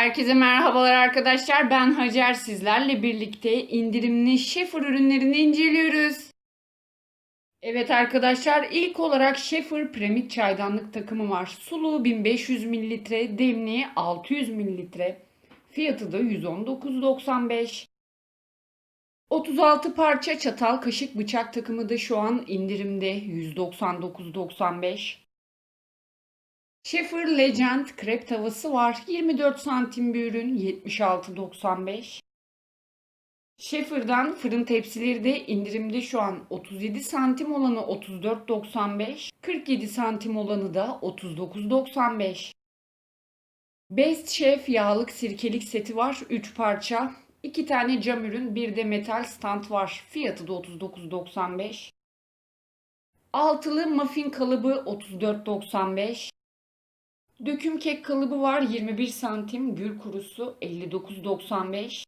Herkese merhabalar arkadaşlar. Ben Hacer sizlerle birlikte indirimli Schaefer ürünlerini inceliyoruz. Evet arkadaşlar ilk olarak Schaefer Premit çaydanlık takımı var. Sulu 1500 mililitre, demliği 600 mililitre. Fiyatı da 119.95. 36 parça çatal kaşık bıçak takımı da şu an indirimde 199.95. Schaefer Legend krep tavası var. 24 santim bir ürün 76.95. Schaefer'dan fırın tepsileri de indirimde şu an 37 santim olanı 34.95, 47 santim olanı da 39.95. Best Chef yağlık sirkelik seti var 3 parça. 2 tane cam ürün, bir de metal stand var. Fiyatı da 39.95. Altılı muffin kalıbı 34.95. Döküm kek kalıbı var 21 santim gül kurusu 59.95.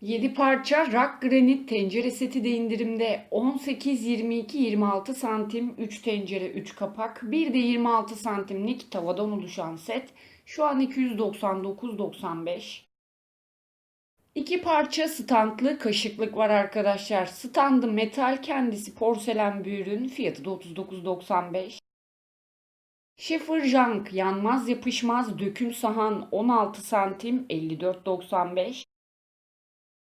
7 parça rak granit tencere seti de indirimde 18 22 26 santim 3 tencere 3 kapak bir de 26 santimlik tavadan oluşan set şu an 299.95. 2 parça standlı kaşıklık var arkadaşlar. Standı metal kendisi porselen bir ürün fiyatı da 39.95. Schaefer Junk yanmaz yapışmaz döküm sahan 16 santim 54.95.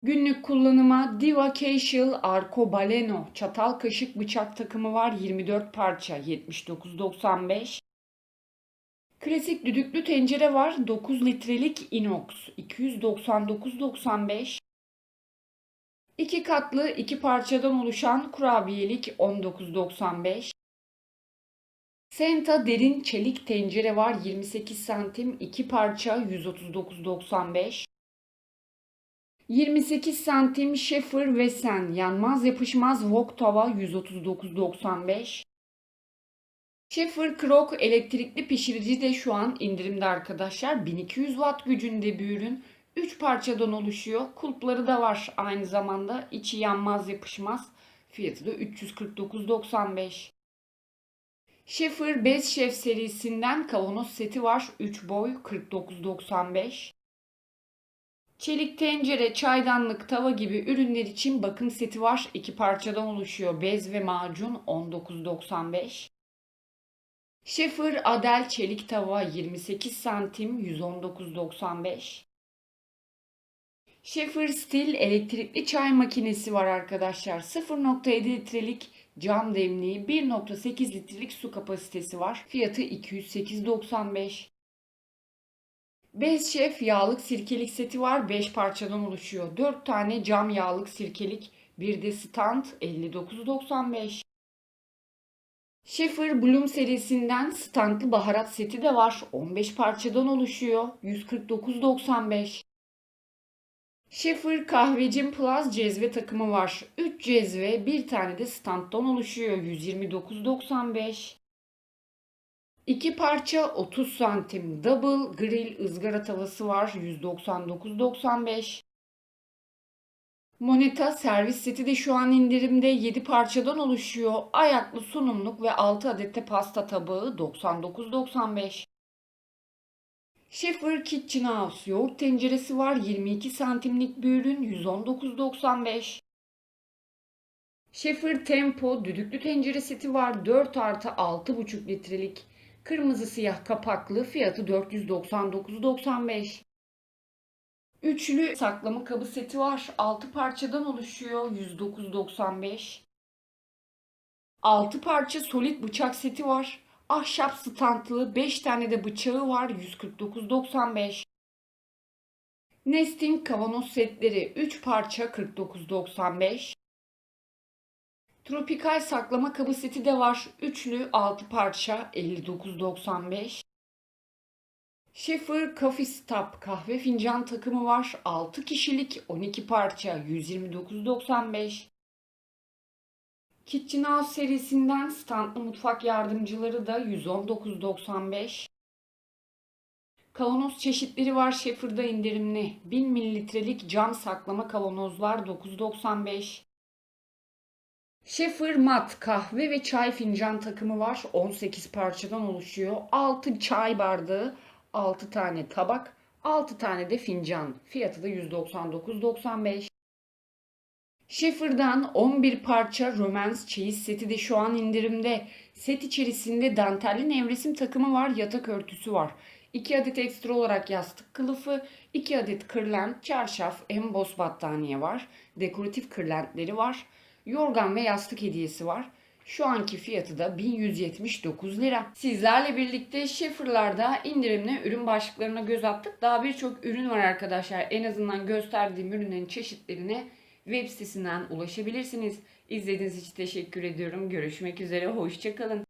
Günlük kullanıma Diva Casual Arco Baleno çatal kaşık bıçak takımı var 24 parça 79.95. Klasik düdüklü tencere var 9 litrelik inox 299.95. İki katlı iki parçadan oluşan kurabiyelik 19.95. Senta derin çelik tencere var 28 santim 2 parça 139.95. 28 santim Schaefer ve yanmaz yapışmaz wok tava 139.95. Schaefer Krok elektrikli pişirici de şu an indirimde arkadaşlar. 1200 watt gücünde bir ürün. 3 parçadan oluşuyor. Kulpları da var aynı zamanda. İçi yanmaz yapışmaz. Fiyatı da 349.95. Schaefer Bez Chef serisinden kavanoz seti var. 3 boy 49.95. Çelik tencere, çaydanlık, tava gibi ürünler için bakım seti var. 2 parçadan oluşuyor. Bez ve macun 19.95. Schaefer Adel çelik tava 28 santim 119.95. Schaefer Steel elektrikli çay makinesi var arkadaşlar. 0.7 litrelik cam demliği 1.8 litrelik su kapasitesi var. Fiyatı 208.95. Bez Chef yağlık sirkelik seti var. 5 parçadan oluşuyor. 4 tane cam yağlık sirkelik, bir de stand 59.95. Schaefer Bloom serisinden standlı baharat seti de var. 15 parçadan oluşuyor. 149.95. Schaefer kahvecim plus cezve takımı var. 3 cezve, bir tane de standdan oluşuyor. 129.95. 2 parça 30 santim double grill ızgara tavası var. 199.95. Moneta servis seti de şu an indirimde 7 parçadan oluşuyor. Ayaklı sunumluk ve 6 adette pasta tabağı 99.95. Schaefer Kitchen House yoğurt tenceresi var. 22 santimlik bir ürün 119.95. Schaefer Tempo düdüklü tencere seti var. 4 artı 6,5 litrelik. Kırmızı siyah kapaklı fiyatı 499.95. Üçlü saklama kabı seti var. 6 parçadan oluşuyor. 109.95. 6 parça solit bıçak seti var. Ahşap standlı 5 tane de bıçağı var 149.95. Nestin kavanoz setleri 3 parça 49.95. Tropikal saklama kabı seti de var. Üçlü 6 parça 59.95. Schaefer Coffee Stop kahve fincan takımı var. 6 kişilik 12 parça 129.95. Kitchen House serisinden standlı mutfak yardımcıları da 119.95. Kavanoz çeşitleri var Schaefer'da indirimli. 1000 mililitrelik cam saklama kavanozlar 9.95. Schaefer mat kahve ve çay fincan takımı var. 18 parçadan oluşuyor. 6 çay bardağı, 6 tane tabak, 6 tane de fincan. Fiyatı da 199.95. Schiffer'dan 11 parça Romance çeyiz seti de şu an indirimde. Set içerisinde dantelli nevresim takımı var, yatak örtüsü var. 2 adet ekstra olarak yastık kılıfı, 2 adet kırlent, çarşaf, emboss battaniye var. Dekoratif kırlentleri var. Yorgan ve yastık hediyesi var. Şu anki fiyatı da 1179 lira. Sizlerle birlikte Schiffer'larda indirimli ürün başlıklarına göz attık. Daha birçok ürün var arkadaşlar. En azından gösterdiğim ürünlerin çeşitlerine web sitesinden ulaşabilirsiniz. İzlediğiniz için teşekkür ediyorum. Görüşmek üzere. Hoşçakalın.